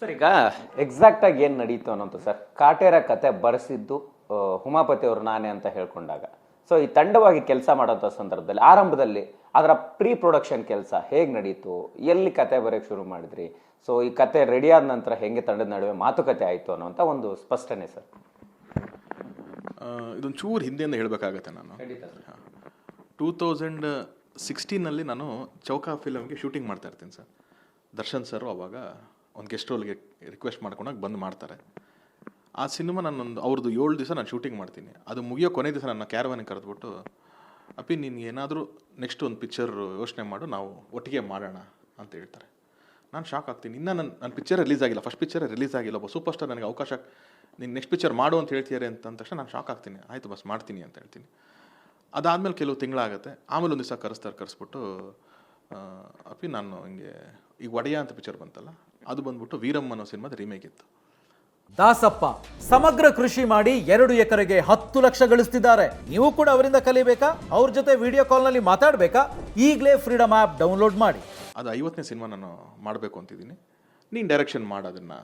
Sir ಈಗ exact ಆಗಿ ಏನು ನಡೀತು ಅನ್ನೋದು ಸರ್ ಕಾಟೇರ ಕತೆ ಬರೆಸಿದ್ದು ಹುಮಾಪತಿ ಉಮಾಪತಿ ಅವರು ನಾನೇ ಅಂತ ಹೇಳ್ಕೊಂಡಾಗ. ಸೊ ಈ ತಂಡವಾಗಿ ಕೆಲಸ ಮಾಡೋಂಥ ಸಂದರ್ಭದಲ್ಲಿ ಆರಂಭದಲ್ಲಿ ಅದರ ಪ್ರೀ ಪ್ರೊಡಕ್ಷನ್ ಕೆಲಸ ಹೇಗೆ ನಡೀತು ಎಲ್ಲಿ ಕತೆ ಬರೋಕ್ಕೆ ಶುರು ಮಾಡಿದ್ರಿ ಸೊ ಈ ಕತೆ ರೆಡಿ ಆದ ನಂತರ ಹೆಂಗೆ ತಂಡದ ನಡುವೆ ಮಾತುಕತೆ ಆಯಿತು ಅನ್ನೋಂಥ ಒಂದು ಸ್ಪಷ್ಟನೆ ಸರ್. ಇದೊಂದು ಚೂರು ಹಿಂದೆಯಿಂದ ಹೇಳಬೇಕಾಗತ್ತೆ ನಾನು. ಟೂ ತೌಸಂಡ್ ಸಿಕ್ಸ್ಟೀನಲ್ಲಿ ನಾನು ಚೌಕಾ ಫಿಲಮ್ಗೆ ಶೂಟಿಂಗ್ ಮಾಡ್ತಾ ಇರ್ತೀನಿ ಸರ್. ದರ್ಶನ್ ಸರ್ ಅವಾಗ ಒಂದು ಗೆಸ್ಟ್ ರೋಲ್ಗೆ ರಿಕ್ವೆಸ್ಟ್ ಮಾಡ್ಕೊಂಡಾಗ ಬಂದು ಮಾಡ್ತಾರೆ. ಆ ಸಿನಿಮಾ ನಾನೊಂದು ಅವ್ರದ್ದು ಏಳು ದಿವಸ ನಾನು ಶೂಟಿಂಗ್ ಮಾಡ್ತೀನಿ. ಅದು ಮುಗಿಯೋ ಕೊನೆ ದಿವಸ ನನ್ನ ಕ್ಯಾರವಾನಿಗೆ ಕರೆದ್ಬಿಟ್ಟು, ಅಪ್ಪಿ ನೀನು ಏನಾದರೂ ನೆಕ್ಸ್ಟ್ ಒಂದು ಪಿಕ್ಚರ್ ಯೋಚನೆ ಮಾಡು, ನಾವು ಒಟ್ಟಿಗೆ ಮಾಡೋಣ, ಅಂತ ಹೇಳ್ತಾರೆ. ನಾನು ಶಾಕ್ ಆಗ್ತೀನಿ. ಇನ್ನೂ ನನ್ನ ನನ್ನ ಪಿಕ್ಚರ್ ರಿಲೀಸ್ ಆಗಿಲ್ಲ. ಫಸ್ಟ್ ಪಿಕ್ಚರ್ ರಿಲೀಸ್ ಆಗಿಲ್ಲ. ಒಬ್ಬ ಸೂಪರ್ ಸ್ಟಾರ್ ನನಗೆ ಅವಕಾಶ, ನೀನು ನೆಕ್ಸ್ಟ್ ಪಿಕ್ಚರ್ ಮಾಡು ಅಂತ ಹೇಳ್ತಿದ್ದಾರೆ ಅಂತ ಅಂದ ತಕ್ಷಣ ನಾನು ಶಾಕ್ ಆಗ್ತೀನಿ. ಆಯಿತು ಬಸ್ ಮಾಡ್ತೀನಿ, ಅಂತ ಹೇಳ್ತೀನಿ. ಅದಾದಮೇಲೆ ಕೆಲವು ತಿಂಗಳಾಗುತ್ತೆ. ಆಮೇಲೆ ಒಂದು ದಿವಸ ಕರೆಸ್ತಾರೆ, ಕರೆಸ್ಬಿಟ್ಟು ಅಪ್ಪಿ, ನಾನು ಹಿಂಗೆ ಈಗ ಒಡೆಯ ಅಂತ ಪಿಕ್ಚರ್ ಬಂತಲ್ಲ ಅದು ಬಂದ್ಬಿಟ್ಟು ವೀರಮ್ಮ ಅನ್ನೋ ಸಿನಿಮಾದ ರೀಮೇಕ್ ಇತ್ತು. ದಾಸಪ್ಪ ಸಮಗ್ರ ಕೃಷಿ ಮಾಡಿ ಎರಡು ಎಕರೆಗೆ ಹತ್ತು ಲಕ್ಷ ಗಳಿಸ್ತಿದ್ದಾರೆ. ನೀವು ಕೂಡ ಅವರಿಂದ ಕಲಿಬೇಕಾ? ಅವ್ರ ಜೊತೆ ವಿಡಿಯೋ ಕಾಲ್ನಲ್ಲಿ ಮಾತಾಡಬೇಕಾ? ಈಗಲೇ ಫ್ರೀಡಮ್ ಆ್ಯಪ್ ಡೌನ್ಲೋಡ್ ಮಾಡಿ. ಅದು ಐವತ್ತನೇ ಸಿನಿಮಾ ನಾನು ಮಾಡಬೇಕು ಅಂತಿದ್ದೀನಿ. ನೀನು ಡೈರೆಕ್ಷನ್ ಮಾಡೋದನ್ನು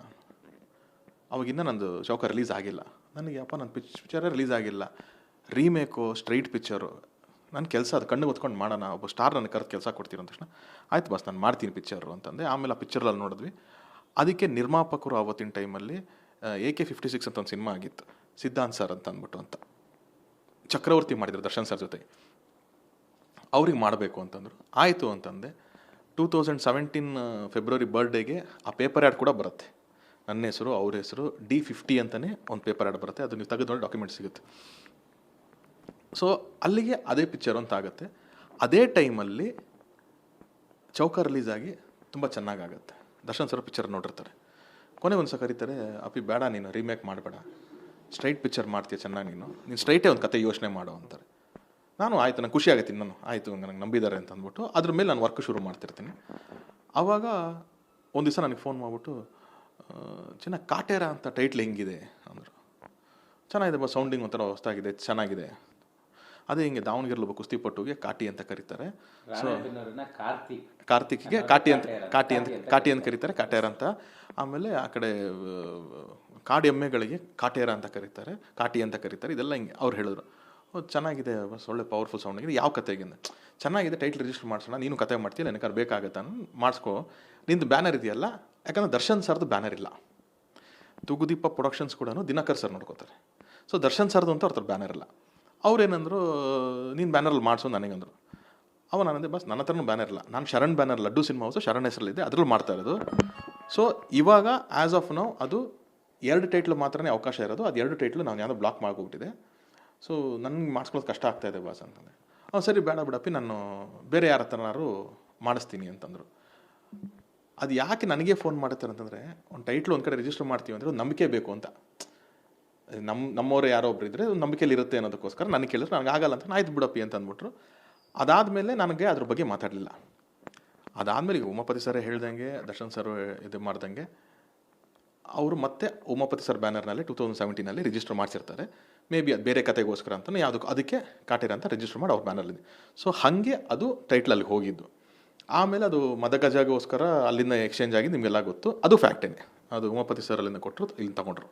ಅವಾಗಿಂದ ನಂದು ಚೌಕ ರಿಲೀಸ್ ಆಗಿಲ್ಲ. ನನಗೆ ಅಪ್ಪ ನನ್ನ ಪಿಚ್ ಪಿಕ್ಚರೇ ರಿಲೀಸ್ ಆಗಿಲ್ಲ. ರೀಮೇಕು ಸ್ಟ್ರೈಟ್ ಪಿಕ್ಚರು ನನ್ನ ಕೆಲಸ ಅದು ಕಣ್ಣು ಹೊತ್ಕೊಂಡು ಮಾಡೋಣ, ಒಬ್ಬ ಸ್ಟಾರ್ ನನಗೆ ಕರೆದು ಕೆಲಸ ಕೊಡ್ತೀರ ಅಂದ ತಕ್ಷಣ, ಆಯ್ತು ಬಸ್ ನಾನು ಮಾಡ್ತೀನಿ ಪಿಕ್ಚರು ಅಂತಂದೆ. ಆಮೇಲೆ ಆ ಪಿಕ್ಚರಲ್ಲಿ ನೋಡಿದ್ವಿ. ಅದಕ್ಕೆ ನಿರ್ಮಾಪಕರು ಆವತ್ತಿನ ಟೈಮಲ್ಲಿ ಎ ಕೆ ಫಿಫ್ಟಿ ಸಿಕ್ಸ್ ಅಂತ ಒಂದು ಸಿನಿಮಾ ಆಗಿತ್ತು. ಸಿದ್ಧಾಂತ್ ಸರ್ ಅಂತ ಅಂದ್ಬಿಟ್ಟು ಅಂತ. ಚಕ್ರವರ್ತಿ ಮಾಡಿದ್ರು ದರ್ಶನ್ ಸರ್ ಜೊತೆ. ಅವ್ರಿಗೆ ಮಾಡಬೇಕು ಅಂತಂದರು. ಆಯಿತು ಅಂತಂದೆ. ಟೂ ತೌಸಂಡ್ ಸೆವೆಂಟೀನ್ ಫೆಬ್ರವರಿ ಬರ್ಡೇಗೆ ಆ ಪೇಪರ್ ಆ್ಯಡ್ ಕೂಡ ಬರುತ್ತೆ. ನನ್ನ ಹೆಸರು, ಅವ್ರ ಹೆಸರು ಡಿ ಫಿಫ್ಟಿ ಅಂತಲೇ ಒಂದು ಪೇಪರ್ ಆ್ಯಡ್ ಬರುತ್ತೆ. ಅದು ನೀವು ತೆಗೆದು ಡಾಕ್ಯುಮೆಂಟ್ ಸಿಗುತ್ತೆ. ಸೊ ಅಲ್ಲಿಗೆ ಅದೇ ಪಿಕ್ಚರ್ ಅಂತ ಆಗುತ್ತೆ. ಅದೇ ಟೈಮಲ್ಲಿ ಚೌಕ ರಿಲೀಸ್ ಆಗಿ ತುಂಬ ಚೆನ್ನಾಗಾಗುತ್ತೆ ದರ್ಶನ್ ಸರ್ ಪಿಕ್ಚರ್ ನೋಡಿರ್ತಾರೆ. ಕೊನೆ ಒಂದು ಸಹ ಕರೀತಾರೆ, ಅಪ್ಪಿ, ಬೇಡ ನೀನು ರೀಮೇಕ್ ಮಾಡಬೇಡ. ಸ್ಟ್ರೈಟ್ ಪಿಕ್ಚರ್ ಮಾಡ್ತೀಯ ಚೆನ್ನಾಗಿ ನೀನು. ನೀನು ಸ್ಟ್ರೈಟೇ ಒಂದು ಕತೆ ಯೋಚನೆ ಮಾಡು ಅಂತಾರೆ. ನಾನು, ಆಯಿತು, ನಂಗೆ ಖುಷಿ ಆಗುತ್ತೆ ನಾನು ಆಯಿತು ನನಗೆ ನಂಬಿದ್ದಾರೆ ಅಂತ ಅಂದ್ಬಿಟ್ಟು ಅದ್ರ ಮೇಲೆ ನಾನು ವರ್ಕ್ ಶುರು ಮಾಡ್ತಿರ್ತೀನಿ. ಆವಾಗ ಒಂದು ದಿವಸ ನನಗೆ ಫೋನ್ ಮಾಡಿಬಿಟ್ಟು ಚೆನ್ನಾಗಿ ಕಾಟೇರ ಅಂತ ಟೈಟ್ಲ್ ಹೆಂಗಿದೆ? ಅಂದರು. ಚೆನ್ನಾಗಿದೆ ಬಾ ಸೌಂಡಿಂಗ್ ಒಂಥರ ಹೊಸ್ತಾಗಿದೆ ಚೆನ್ನಾಗಿದೆ. ಅದೇ ಹಿಂಗೆ ದಾವಣಗೆರೆ ಒಬ್ಬ ಕುಸ್ತಿಪಟ್ಟುಗೆ ಕಾಟಿ ಅಂತ ಕರೀತಾರೆ. ಸೊ ಕಾರ್ತಿಕ್. ಕಾರ್ತಿಕ್ಗೆ ಕಾಟಿ ಅಂತ ಕಾಟಿ ಅಂತ ಕಾಟಿ ಅಂತ ಕರೀತಾರೆ. ಕಾಟೇರ ಅಂತ. ಆಮೇಲೆ ಆ ಕಡೆ ಕಾಡು ಎಮ್ಮೆಗಳಿಗೆ ಕಾಟೇರ ಅಂತ ಕರೀತಾರೆ ಕಾಟಿ ಅಂತ ಕರೀತಾರೆ. ಇದೆಲ್ಲ ಹಿಂಗೆ ಅವ್ರು ಹೇಳಿದ್ರು. ಓ ಚೆನ್ನಾಗಿದೆ ಬಸ್ ಒಳ್ಳೆ ಪವರ್ಫುಲ್ ಸೌಂಡ್ ಆಗಿದೆ. ಯಾವ ಕತೆಗೆ ಅಂದೆ. ಚೆನ್ನಾಗಿದೆ ಟೈಟ್ಲ್ ರಿಜಿಸ್ಟರ್ ಮಾಡಿಸೋಣ ನೀನು ಕತೆ ಮಾಡ್ತೀಯ ನನಗೆ ಬೇಕಾಗತ್ತೆ ನಾನು ಮಾಡಿಸ್ಕೊ. ನಿಂದು ಬ್ಯಾನರ್ ಇದೆಯಲ್ಲ ಯಾಕಂದ್ರೆ ದರ್ಶನ್ ಸರ್ದು ಬ್ಯಾನರ್ ಇಲ್ಲ. ತುಗುದೀಪ ಪ್ರೊಡಕ್ಷನ್ಸ್ ಕೂಡ ದಿನಕರ್ ಸರ್ ನೋಡ್ಕೋತಾರೆ. ಸೊ ದರ್ಶನ್ ಸರ್ದು ಅಂತ ಅವ್ರ ಬ್ಯಾನರ್ ಇಲ್ಲ. ಅವ್ರೇನಂದ್ರು, ನೀನು ಬ್ಯಾನರಲ್ಲಿ ಮಾಡಿಸು ನನಗಂದ್ರು. ಅವ ನಾನಂದೆ, ಬಸ್ ನನ್ನ ಹತ್ರನೂ ಬ್ಯಾನರ್ ಇಲ್ಲ. ನಾನು Sharan banner, Laddu cinema house Sharan ಹೆಸರಲ್ಲಿದೆ ಅದ್ರಲ್ಲಿ ಮಾಡ್ತಾ ಇರೋದು. ಸೊ ಇವಾಗ ಆ್ಯಸ್ ಆಫ್ ನೌ ಅದು ಎರಡು ಟೈಟ್ಲು ಮಾತ್ರನೇ ಅವಕಾಶ ಇರೋದು. ಅದು ಎರಡು ಟೈಟ್ಲು ನಾನು ಯಾವುದೋ ಬ್ಲಾಕ್ ಮಾಡ್ಕೊಬಿಟ್ಟಿದೆ ಸೊ ನನಗೆ ಮಾಡಿಸ್ಕೊಳ್ಳೋದು ಕಷ್ಟ ಆಗ್ತಾ ಇದೆ ಬಾಸ್ ಅಂತಂದೆ. ಅವ್ನು ಸರಿ, ಬೇಡ ಬಿಡಪ್ಪಿ, ನಾನು ಬೇರೆ ಯಾರ ಹತ್ರನಾರು ಮಾಡಿಸ್ತೀನಿ ಅಂತಂದರು. ಅದು ಯಾಕೆ ನನಗೆ ಫೋನ್ ಮಾಡುತ್ತಾರೆ ಅಂತಂದರೆ ಒಂದು ಟೈಟ್ಲು ಒಂದು ಕಡೆ ರಿಜಿಸ್ಟರ್ ಮಾಡ್ತೀವಿ ಅಂದರೆ ನಂಬಿಕೆ ಬೇಕು ಅಂತ. ನಮ್ಮ ನಮ್ಮವರು ಯಾರೋ ಒಬ್ರು ಇದ್ದರೆ ನಂಬಿಕೆಯಲ್ಲಿ ಇರುತ್ತೆ ಅನ್ನೋದಕ್ಕೋಸ್ಕರ ನನಗೆ ಕೇಳಿದ್ರೆ, ನನಗೆ ಆಗಲ್ಲ ಅಂತ. ಆಯ್ತು ಬಿಡಪ್ಪಿ ಅಂತ ಅಂದ್ಬಿಟ್ರು. ಅದಾದಮೇಲೆ ನನಗೆ ಅದ್ರ ಬಗ್ಗೆ ಮಾತಾಡಲಿಲ್ಲ. ಅದಾದಮೇಲೆ ಈಗ ಉಮಾಪತಿ ಸರ್ ಹೇಳ್ದಂಗೆ, ದರ್ಶನ್ ಸರ್ ಇದು ಮಾಡ್ದಂಗೆ, ಅವರು ಮತ್ತೆ ಉಮಾಪತಿ ಸರ್ ಬ್ಯಾನರ್ನಲ್ಲಿ ಟೂ ತೌಸಂಡ್ ಸೆವೆಂಟೀನಲ್ಲಿ ರಿಜಿಸ್ಟರ್ ಮಾಡಿಸಿರ್ತಾರೆ. ಮೇ ಬಿ ಅದು ಬೇರೆ ಕತೆಗೋಸ್ಕರ ಅಂತ ಯಾವುದಕ್ಕೂ ಅದಕ್ಕೆ ಕಾಟೇರ ಅಂತ ರಿಜಿಸ್ಟರ್ ಮಾಡಿ ಅವ್ರ ಬ್ಯಾನರ್ಲಿದೆ ಸೊ ಹಾಗೆ ಅದು ಟೈಟ್ಲಲ್ಲಿ ಹೋಗಿದ್ದು. ಆಮೇಲೆ ಅದು ಮದಗಜಾಗೋಸ್ಕರ ಅಲ್ಲಿಂದ ಎಕ್ಸ್ಚೇಂಜ್ ಆಗಿ ನಿಮಗೆಲ್ಲ ಗೊತ್ತು. ಅದು ಫ್ಯಾಕ್ಟೇನೆ. ಅದು ಉಮಾಪತಿ ಸರ್ ಅಲ್ಲಿಂದ ಕೊಟ್ಟರು ಇಲ್ಲಿ ತಗೊಂಡ್ರು.